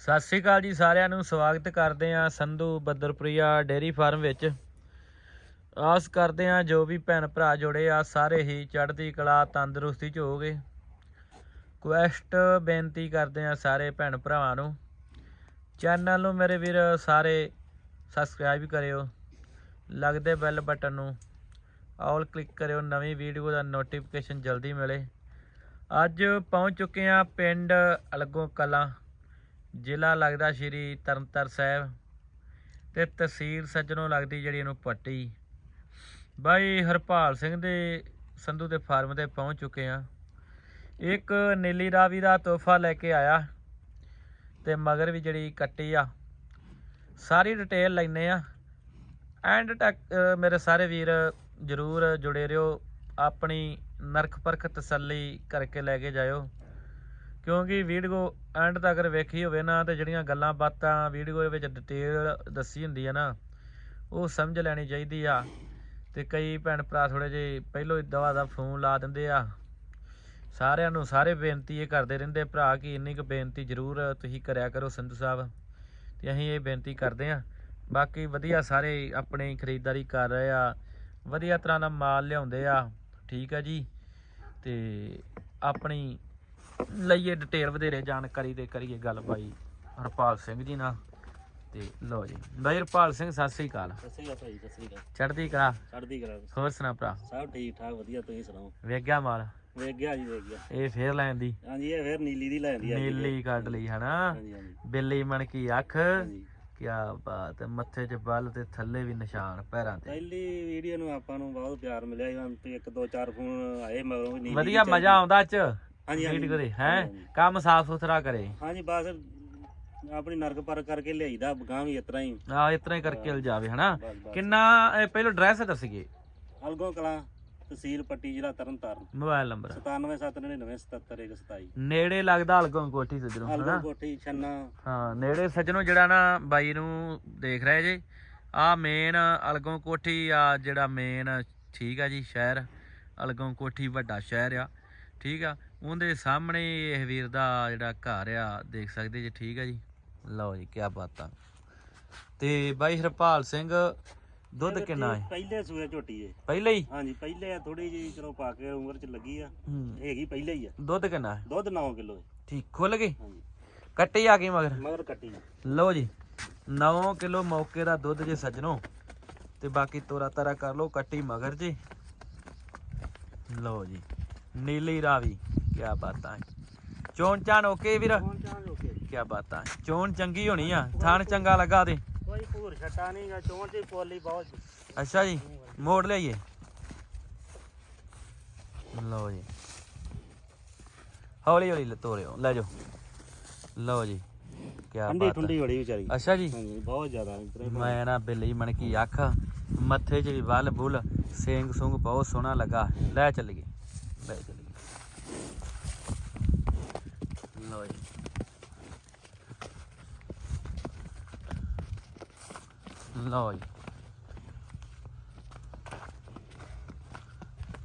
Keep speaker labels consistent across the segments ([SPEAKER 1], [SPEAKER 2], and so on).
[SPEAKER 1] ਸਤਿ ਸ਼੍ਰੀ ਅਕਾਲ ਜੀ ਸਾਰਿਆਂ ਨੂੰ, ਸਵਾਗਤ ਕਰਦੇ ਹਾਂ ਸੰਧੂ ਬੱਦਰਪੁਰੀਆ ਡੇਰੀ ਫਾਰਮ ਵਿੱਚ। ਆਸ ਕਰਦੇ ਹਾਂ ਜੋ ਵੀ ਭੈਣ ਭਰਾ ਜੁੜੇ ਆ, ਸਾਰੇ ਹੀ ਚੜ੍ਹਦੀ ਕਲਾ, ਤੰਦਰੁਸਤੀ ਚ ਹੋਗੇ ਕੁਐਸਟ ਬੇਨਤੀ ਕਰਦੇ ਹਾਂ ਸਾਰੇ ਭੈਣ ਭਰਾਵਾਂ ਨੂੰ। ਚੈਨਲ ਨੂੰ ਮੇਰੇ ਵੀਰ ਸਾਰੇ ਸਬਸਕ੍ਰਾਈਬ ਕਰਿਓ। ਲੱਗਦੇ ਬੈਲ ਬਟਨ ਨੂੰ ਆਲ ਕਲਿੱਕ ਕਰਿਓ, ਨਵੀਂ ਵੀਡੀਓ ਦਾ ਨੋਟੀਫਿਕੇਸ਼ਨ ਜਲਦੀ ਮਿਲੇ। ਅੱਜ ਪਹੁੰਚ ਚੁੱਕੇ ਹਾਂ ਪਿੰਡ ਅਲਗੋ ਕਲਾਂ। ਜ਼ਿਲ੍ਹਾ ਲੱਗਦਾ ਸ਼੍ਰੀ ਤਰਨਤਾਰ ਸਾਹਿਬ ਤੇ ਤਹਿਸੀਲ ਸੱਜਣੋਂ ਲੱਗਦੀ ਜਿਹੜੀ ਇਹਨੂੰ ਪੱਟੀ। ਬਾਈ ਹਰਪਾਲ ਸਿੰਘ ਦੇ ਸੰਧੂ ਦੇ ਫਾਰਮ ਤੇ ਪਹੁੰਚ ਚੁੱਕੇ ਆ ਇੱਕ ਨੀਲੀ ਰਾਵੀ ਦਾ ਤੋਹਫਾ ਲੈ ਕੇ ਆਇਆ ਤੇ ਮਗਰ ਵੀ ਜਿਹੜੀ ਕੱਟੀ ਆ, ਸਾਰੀ ਡਿਟੇਲ ਲੈਨੇ ਆ ਐਂਡ ਤੱਕ ਮੇਰੇ ਸਾਰੇ ਵੀਰ ਜਰੂਰ ਜੁੜੇ ਰਹੋ। ਆਪਣੀ ਨਰਖ ਪਰਖ ਤਸੱਲੀ ਕਰਕੇ ਲੈ ਕੇ ਜਾਇਓ। ਕਿਉਂਕਿ ਵੀਡੀਓ ਐਂਡ ਤੱਕ ਵੇਖੀ ਹੋਵੇ ਨਾ, ਤੇ ਜਿਹੜੀਆਂ ਗੱਲਾਂ ਬਾਤਾਂ ਵੀਡੀਓ ਦੇ ਵਿੱਚ ਡਿਟੇਲ ਦੱਸੀ ਹੁੰਦੀ ਆ ਨਾ, ਉਹ ਸਮਝ ਲੈਣੀ ਚਾਹੀਦੀ ਆ। ਤੇ ਕਈ ਭੈਣ ਭਰਾ ਥੋੜੇ ਜਿਹੇ ਪਹਿਲੋਂ ਹੀ ਦਵਾ ਦਾ ਫੋਨ ਲਾ ਦਿੰਦੇ ਆ। ਸਾਰਿਆਂ ਨੂੰ ਸਾਰੇ ਬੇਨਤੀ ਇਹ ਕਰਦੇ ਰਹਿੰਦੇ, ਭਰਾ, ਕਿ ਇੰਨੀ ਕੁ ਬੇਨਤੀ ਜ਼ਰੂਰ ਤੁਸੀਂ ਕਰਿਆ ਕਰੋ ਸੰਧੂ ਸਾਹਿਬ। ਤੇ ਅਸੀਂ ਇਹ ਬੇਨਤੀ ਕਰਦੇ ਆ। ਬਾਕੀ ਵਧੀਆ ਸਾਰੇ ਆਪਣੀ ਖਰੀਦਦਾਰੀ ਕਰ ਰਹੇ ਆ। ਵਧੀਆ ਤਰ੍ਹਾਂ ਦਾ ਮਾਲ ਲਿਆਉਂਦੇ ਆ। ਠੀਕ ਆ ਜੀ। ਤੇ ਆਪਣੀ ਲਈਏ ਡਿਟੇਲ ਵਧੇਰੇ ਜਾਣਕਾਰੀ ਤੇ ਕਰੀਏ ਗੱਲ ਬਾਈ ਹਰਪਾਲ ਸਿੰਘ ਜੀ ਨਾਲ। ਤੇ ਲਓ ਜੀ ਬਾਈ ਹਰਪਾਲ ਸਿੰਘ ਸਤਿ ਸ੍ਰੀ ਅਕਾਲ।
[SPEAKER 2] ਸਤਿ ਸ਼੍ਰੀ ਅਕਾਲ ਅਕਾਲ।
[SPEAKER 1] ਚੜ੍ਹਦੀ ਕਲਾ?
[SPEAKER 2] ਚੜ੍ਹਦੀ ਕਲਾ
[SPEAKER 1] ਹੋਰ ਸੁਣਾ ਭਰਾ?
[SPEAKER 2] ਸਭ ਠੀਕ ਠਾਕ ਵਧੀਆ ਤੁਸੀਂ ਸੁਣਾਓ?
[SPEAKER 1] ਵੇਖ ਗਿਆ ਮਾਲ?
[SPEAKER 2] ਵੇਖ ਗਿਆ ਜੀ ਵੇਖ ਗਿਆ
[SPEAKER 1] ਇਹ ਫੇਰ ਲੈਣ ਦੀ?
[SPEAKER 2] ਹਾਂਜੀ ਇਹ ਫੇਰ ਨੀਲੀ ਦੀ ਲੈਂਦੀ ਆ
[SPEAKER 1] ਨੀਲੀ ਕੱਢ ਲਈ ਹਨਾ? ਬਿੱਲੀ ਮਣ ਕੀ ਅੱਖ? ਕਿਆ ਬਾਤ ਹੈ ਮੱਥੇ 'ਚ ਬੱਲ ਤੇ ਥੱਲੇ ਵੀ ਨਿਸ਼ਾਨ ਪੈਰਾਂ ਤੇ।
[SPEAKER 2] ਪਹਿਲੀ ਵੀਡੀਓ ਨੂੰ ਆਪਾਂ ਨੂੰ ਬਹੁਤ ਪਿਆਰ ਮਿਲਿਆ ਤੇ ਇੱਕ ਦੋ ਚਾਰ ਫੋਨ ਆਏ ਮਗਰੋਂ ਵੀ ਨੀਲੀ
[SPEAKER 1] ਵਧੀਆ
[SPEAKER 2] ਦੀ
[SPEAKER 1] ਮਜ਼ਾ ਆਉਂਦਾ ਚ
[SPEAKER 2] ਹਾਂਜੀ ਹਾਂਜੀ।
[SPEAKER 1] ਵੀਡੀਓ ਦੇ ਹੈ। ਕੰਮ ਸਾਫ਼ ਸੁਥਰਾ ਕਰੇ।
[SPEAKER 2] ਹਾਂਜੀ ਬਸ ਆਪਣੀ ਨਰਕ ਪਰ ਕਰਕੇ ਲਿਆਈਦਾ ਗਾਂ ਵੀ ਇਤਰਾ ਹੀ।
[SPEAKER 1] ਆ ਇਤਨਾ ਹੀ ਕਰਕੇ ਲ ਜਾਵੇ ਹਨਾ? ਕਿੰਨਾ ਪਹਿਲਾਂ ਐਡਰੈਸ ਦੱਸੀਏ
[SPEAKER 2] ਅਲਗੋ ਕਲਾਂ ਤਹਿਸੀਲ ਪੱਟੀ ਜ਼ਿਲ੍ਹਾ ਤਰਨਤਾਰਨ।
[SPEAKER 1] Mobile number.
[SPEAKER 2] 9779971127
[SPEAKER 1] ਨੇੜੇ ਲੱਗਦਾ ਅਲਗੋਂ ਕੋਠੀ ਸੱਜਣੋਂ
[SPEAKER 2] ਅਲਗੋ
[SPEAKER 1] ਹਨਾ
[SPEAKER 2] ਕੋਠੀ ਛੰਨਾ।
[SPEAKER 1] ਹਾਂ ਨੇੜੇ ਸੱਜਣੋਂ ਜਿਹੜਾ ਨਾ ਬਾਈ ਨੂੰ ਦੇਖ ਰਹੇ ਜੇ। ਆ ਮੇਨ ਅਲਗੋਂ ਕੋਠੀ ਆ ਜਿਹੜਾ ਮੇਨ ਠੀਕ ਆ ਜੀ ਸ਼ਹਿਰ। ਅਲਗੋਂ ਕੋਠੀ ਵੱਡਾ ਸ਼ਹਿਰ ਆ। ਠੀਕ ਆ? ਉਹਦੇ ਸਾਹਮਣੇ ਇਹ ਵੀਰ ਦਾ ਜਿਹੜਾ ਘਰ ਆ ਦੇਖ ਸਕਦੇ ਜੀ ਠੀਕ ਆ ਜੀ? ਲਓ ਜੀ ਕੀ ਬਾਤਾਂ। ਤੇ ਬਾਈ ਹਰਪਾਲ ਸਿੰਘ ਦੁੱਧ ਕਿੰਨਾ ਹੈ?
[SPEAKER 2] ਪਹਿਲੇ ਸੂਏ ਝੋਟੀ ਏ।
[SPEAKER 1] ਪਹਿਲੇ ਹੀ?
[SPEAKER 2] ਹਾਂਜੀ ਪਹਿਲੇ ਆ ਥੋੜੀ ਜੀ ਚਲੋ ਪਾ ਕੇ ਉਮਰ ਚ ਲੱਗੀ ਆ।
[SPEAKER 1] ਹੂੰ।
[SPEAKER 2] ਹੈਗੀ ਪਹਿਲੇ ਹੀ ਆ।
[SPEAKER 1] ਦੁੱਧ ਕਿੰਨਾ ਹੈ?
[SPEAKER 2] ਦੁੱਧ 9 ਕਿਲੋ
[SPEAKER 1] ਠੀਕ ਖੁੱਲ ਗਈ?
[SPEAKER 2] ਹਾਂਜੀ।
[SPEAKER 1] ਕੱਟੀ ਆ ਗਈ ਮਗਰ?
[SPEAKER 2] ਮਗਰ ਕੱਟੀ
[SPEAKER 1] ਲਓ ਜੀ 9 ਕਿਲੋ ਮੌਕੇ ਦਾ ਦੁੱਧ ਜੇ ਸੱਜਣੋ। ਤੇ ਬਾਕੀ ਤੋਰਾ ਤਾਰਾ ਕਰ ਲਓ ਕੱਟੀ ਮਗਰ ਜੀ। ਲਓ ਜੀ। ਨੀਲੀ ਰਾਵੀ ਕੀ ਬਾਤਾਂ ਹੈ। ਚੋਣ ਚਾਣ ਓਕੇ ਵੀਰ?
[SPEAKER 2] ਕੌਣ ਚਾਹ ਲੋਕੇ
[SPEAKER 1] ਕੀ ਬਾਤਾਂ ਹੈ। ਚੋਣ ਚੰਗੀ ਹੋਣੀ ਆ ਥਾਣ ਚੰਗਾ। ਲੱਗਾ ਤੇ।
[SPEAKER 2] ਕੋਈ ਭੂਰ ਛੱਟਾ ਨਹੀਂਗਾ ਚੋਣ ਦੀ ਪੋਲੀ ਬਹੁਤ
[SPEAKER 1] ਅੱਛਾ ਜੀ ਮੋੜ ਲਈਏ। ਲਓ ਜੀ। ਹੌਲੀ ਹੌਲੀ ਤੋਰਿਓ ਲੈ ਜਾਓ। ਲਓ ਜੀ ਕੀ
[SPEAKER 2] ਠੰਡੀ
[SPEAKER 1] ਬਾਤ। ਹੈ
[SPEAKER 2] ਠੰਡੀ ਬੜੀ ਵਿਚਾਰੀ।
[SPEAKER 1] ਅੱਛਾ ਜੀ।
[SPEAKER 2] ਬਹੁਤ ਜ਼ਿਆਦਾ
[SPEAKER 1] ਮੈਂ ਨਾ ਬਿੱਲੀ ਮਣ ਕੀ ਅੱਖ ਮੱਥੇ 'ਚ ਵੀ ਵੱਲ ਬੁੱਲ ਸਿੰਘ ਸੁੰਗ ਬਹੁਤ ਸੋਹਣਾ ਲੱਗਾ। ਲੈ ਚੱਲੀਏ। ਲੈ ਚੱਲੀਏ ਲਓ ਜੀ ਲਓ ਜੀ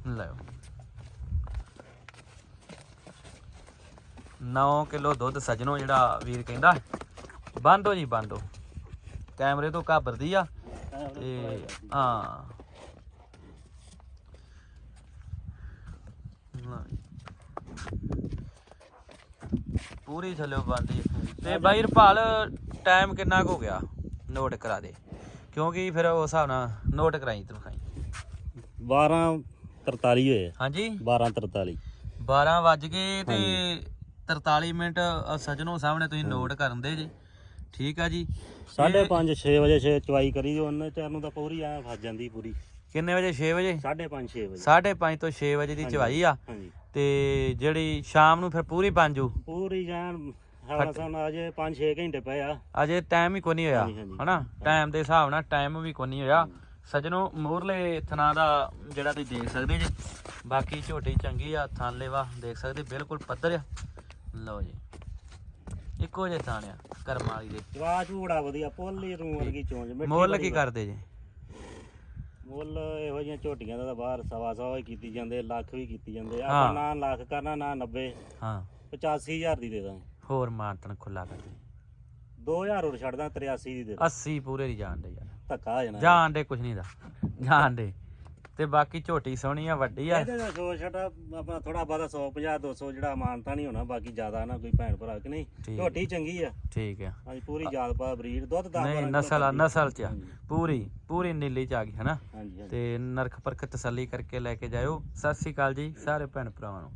[SPEAKER 1] ਲਓ 9 ਕਿਲੋ ਦੁੱਧ ਸਜਣੋ ਜਿਹੜਾ ਵੀਰ ਕਹਿੰਦਾ ਬੰਦੋ ਜੀ ਬੰਦੋ ਕੈਮਰੇ ਤੋਂ ਘਾਬਰਦੀ ਆ ਤੇ ਹਾਂ ਲਓ ਜੀ। ਪੂਰੀ ਥੱਲੇ ਬੰਦੀ। ਤੇ ਬਾਈ ਰਪਾਲ ਟਾਈਮ ਕਿੰਨਾ ਕੁ ਹੋ ਗਿਆ ਨੋਟ ਕਰਾ ਦੇ? ਕਿਉਂਕਿ ਫਿਰ ਉਸ ਹਿਸਾਬ ਨਾਲ ਨੋਟ ਕਰਾਈ ਤੂੰ ਖਾਈ।
[SPEAKER 2] 12 43 ਹੋਏ
[SPEAKER 1] ਹਾਂਜੀ?
[SPEAKER 2] 12 43
[SPEAKER 1] 12 ਵੱਜ ਗਏ ਤੇ 43 ਮਿੰਟ ਸੱਜਣੋਂ ਸਾਹਮਣੇ ਤੁਸੀਂ ਨੋਟ ਕਰਨ ਦੇ ਜੇ। ਠੀਕ ਆ ਜੀ।
[SPEAKER 2] 5:30 6 ਵਜੇ ਛੇ ਚਵਾਈ ਕਰੀ ਤੇ ਉਹਨੇ ਚਾਰ ਨੂੰ ਤਾਂ ਪੂਰੀ ਆ ਫਸ ਜਾਂਦੀ ਪੂਰੀ।
[SPEAKER 1] ਕਿੰਨੇ ਵਜੇ? 6 ਵਜੇ?
[SPEAKER 2] 5:30 6 ਵਜੇ।
[SPEAKER 1] 5:30 ਤੋਂ 6 ਵਜੇ ਦੀ ਚਵਾਈ ਆ।
[SPEAKER 2] ਹਾਂਜੀ।
[SPEAKER 1] ਤੇ ਜਿਹੜੀ ਸ਼ਾਮ ਨੂੰ ਫਿਰ ਪੂਰੀ ਪੰਜੂ
[SPEAKER 2] ਪੂਰੀ ਜਾਨ ਹਵਾ ਸਾਨ ਅਜੇ 5-6 ਘੰਟੇ ਪਏ ਆ।
[SPEAKER 1] ਅਜੇ ਟਾਈਮ ਹੀ ਕੋਈ ਨਹੀਂ ਹੋਇਆ। ਹਨਾ? ਟਾਈਮ ਦੇ ਹਿਸਾਬ ਨਾਲ ਟਾਈਮ ਵੀ ਕੋਈ ਨਹੀਂ ਹੋਇਆ ਸਜਣੋ ਮੂਰਲੇ ਥਣਾ ਦਾ ਜਿਹੜਾ ਤੁਸੀਂ ਦੇਖ ਸਕਦੇ ਜੀ ਬਾਕੀ ਝੋਟੀ ਚੰਗੀ ਆ ਥਾਂਲੇ ਵਾ ਦੇਖ ਸਕਦੇ ਬਿਲਕੁਲ ਪੱਧਰ ਆ। ਲਓ ਜੀ ਇੱਕੋ ਜੇ ਥਾਣ ਆ ਕਰਮ ਵਾਲੀ ਦੇ।
[SPEAKER 2] ਜਵਾ ਝੂੜਾ ਵਧੀਆ ਪੋਲੀ ਰੂ ਵਰਗੀ ਚੋਂਜ
[SPEAKER 1] ਮੁੱਲ ਕੀ ਕਰਦੇ ਜੀ?
[SPEAKER 2] ਮੁੱਲ ਇਹੋ ਜਿਹੀਆਂ ਝੋਟੀਆਂ ਦਾ ਤਾਂ ਬਾਹਰ ਸਵਾ ਸਵਾ ਹੀ ਕੀਤੀ ਜਾਂਦੇ ਲੱਖ ਵੀ ਕੀਤੀ ਜਾਂਦੇ। ਆਪਾਂ ਨਾ ਲੱਖ ਕਰਨਾ ਨਾ 90
[SPEAKER 1] ਹਾਂ।
[SPEAKER 2] 85000 ਦੀ ਦੇ ਦਾਂਗੇ।
[SPEAKER 1] ਹੋਰ ਮਾਨਤਨ ਖੁੱਲਾ ਕਰਦੇ
[SPEAKER 2] 2000 ਹੋਰ ਛੱਡਦਾ 83 ਦੀ ਦੇ
[SPEAKER 1] 80 ਪੂਰੇ ਦੀ ਜਾਣ ਦੇ ਯਾਰ।
[SPEAKER 2] ਧੱਕਾ ਹੋ ਜਾਣਾ।
[SPEAKER 1] ਜਾਣ ਦੇ ਕੁਛ ਨਹੀਂ ਦਾ। ਜਾਣ ਦੇ। ਤੇ ਬਾਕੀ ਝੋਟੀ ਸੋਹਣੀ ਆ ਵੱਡੀ ਆ।
[SPEAKER 2] ਇਹਦੇ ਦਾ ਸੋ ਛੱਡਾ ਆਪਣਾ ਥੋੜਾ ਬਾਦਾ 150 200 ਜਿਹੜਾ ਮਾਨਤਾ ਨਹੀਂ ਹੋਣਾ ਬਾਕੀ ਜ਼ਿਆਦਾ ਨਾ ਕੋਈ ਭੈਣ ਭਰਾ ਕਿ ਨਹੀਂ। ਝੋਟੀ ਚੰਗੀ ਆ।
[SPEAKER 1] ਠੀਕ ਆ।
[SPEAKER 2] ਹਾਂਜੀ ਪੂਰੀ ਜਾਤ ਪਾ ਬਰੀਡ ਦੁੱਧ ਦਾ
[SPEAKER 1] ਨਹੀਂ ਨਸਲ ਆ ਨਸਲ ਚ ਆ। ਪੂਰੀ ਪੂਰੀ ਨੀਲੀ ਚ ਆ ਗਈ ਹਨਾ?
[SPEAKER 2] ਹਾਂਜੀ ਹਾਂਜੀ।
[SPEAKER 1] ਤੇ ਨਰਖ ਪਰਖ ਤਸੱਲੀ ਕਰਕੇ ਲੈ ਕੇ ਜਾਇਓ। ਸਤਿ ਸ੍ਰੀ ਅਕਾਲ ਜੀ ਸਾਰੇ ਭੈਣ ਭਰਾਵਾਂ ਨੂੰ।